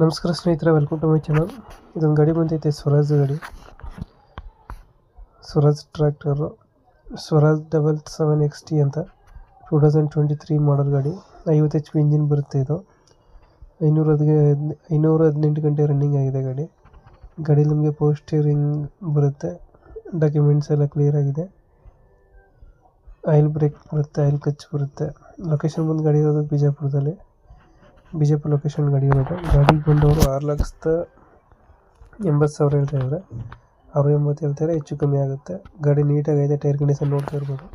ನಮಸ್ಕಾರ ಸ್ನೇಹಿತರೆ welcome to my channel ಇದೊಂದು ಗಾಡಿ ಬಂದೈತೆ ಸ್ವರಾಜ್ ಗಾಡಿ. Swaraj tractor Swaraj double seven X T ಅಂತ two thousand twenty three model ಗಾಡಿ. ಐವತ್ತು ಎಚ್ ಪಿ ಇಂಜಿನ್ ಬರುತ್ತೆ ಇದು. ಐನೂರ ಹದಿಗೆ, ಐನೂರ ಹದಿನೆಂಟು ಗಂಟೆ ರನ್ನಿಂಗ್ ಆಗಿದೆ ಗಾಡಿ. ಗಾಡಿ ನಿಮಗೆ ಪೋಸ್ಟಿರಿಂಗ್ ಸ್ಟೀರಿಂಗ್ ಬರುತ್ತೆ. ಡಾಕ್ಯುಮೆಂಟ್ಸ್ ಎಲ್ಲ ಕ್ಲಿಯರ್ ಆಗಿದೆ. ಆಯಿಲ್ ಬ್ರೇಕ್ ಬರುತ್ತೆ ಆಯಿಲ್ ಕಚ್ ಬರುತ್ತೆ. ಲೊಕೇಶನ್ ಬಂದು ಗಾಡಿ ಇರೋದು ಬಿಜಾಪುರದಲ್ಲಿ. ಬಿಜಾಪುರ ಲೊಕೇಶನ್ ಗಾಡಿ ಇರೋದು ಗಾಡಿಗೆ ಬಂದವರು ಆರು ಲಕ್ಷದ ಎಂಬತ್ತು ಸಾವಿರ ಹೇಳ್ತಾ ಇದ್ದಾರೆ. ಅವರು ಎಂಬತ್ತು ಹೇಳ್ತಾರೆ ಹೆಚ್ಚು ಕಮ್ಮಿ ಆಗುತ್ತೆ. ಗಾಡಿ ನೀಟಾಗಿದೆ ಟೈರ್ ಕಂಡೀಷನ್ ನೋಡ್ತಾ ಇರ್ಬೋದು.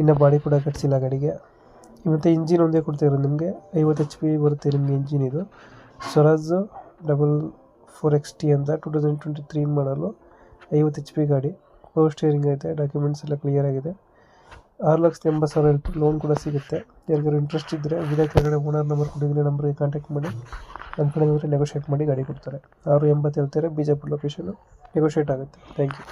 ಇನ್ನು ಬಾಡಿ ಕೂಡ ಕಟ್ಸಿಲ್ಲ ಗಾಡಿಗೆ. ಮತ್ತು ಇಂಜಿನ್ ಒಂದೇ ಕೊಡ್ತಿರೋದು ನಿಮಗೆ. ಐವತ್ತು ಎಚ್ ಪಿ ಬರುತ್ತೆ ನಿಮಗೆ ಇಂಜಿನ್ ಇದು. Swaraj double four X T ಅಂತ two thousand twenty three model ಐವತ್ತು ಎಚ್ ಪಿ ಗಾಡಿ. ಪವರ್ ಸ್ಟೇರಿಂಗ್ ಐತೆ ಡಾಕ್ಯುಮೆಂಟ್ಸ್ ಎಲ್ಲ ಕ್ಲಿಯರ್ ಆಗಿದೆ. ಆರು ಲಕ್ಷದ ಎಂಬತ್ತು ಸಾವಿರ ರೂಪಾಯಿ ಲೋನ್ ಕೂಡ ಸಿಗುತ್ತೆ. ಯಾರಿಗಾರು ಇಂಟ್ರೆಸ್ಟ್ ಇದ್ದರೆ ವಿಡಿಯೋ ಕೆಳಗಡೆ ಓನರ್ ನಂಬರ್ ಕೊಟ್ಟಿದ್ದೀನಿ ನಂಬರ್ಗೆ ಕಾಂಟ್ಯಾಕ್ಟ್ ಮಾಡಿ. ನನ್ನ ಕಡೆ ನೆಗೋಷಿಯೇಟ್ ಮಾಡಿ ಗಾಡಿ ಕೊಡ್ತಾರೆ. ಆರು ಎಂಬತ್ತು ಹೇಳ್ತಾರೆ ಬಿಜಾಪುರ ಲೊಕೇಶನು ನೆಗೋಷಿಯೇಟ್ ಆಗುತ್ತೆ. Thank you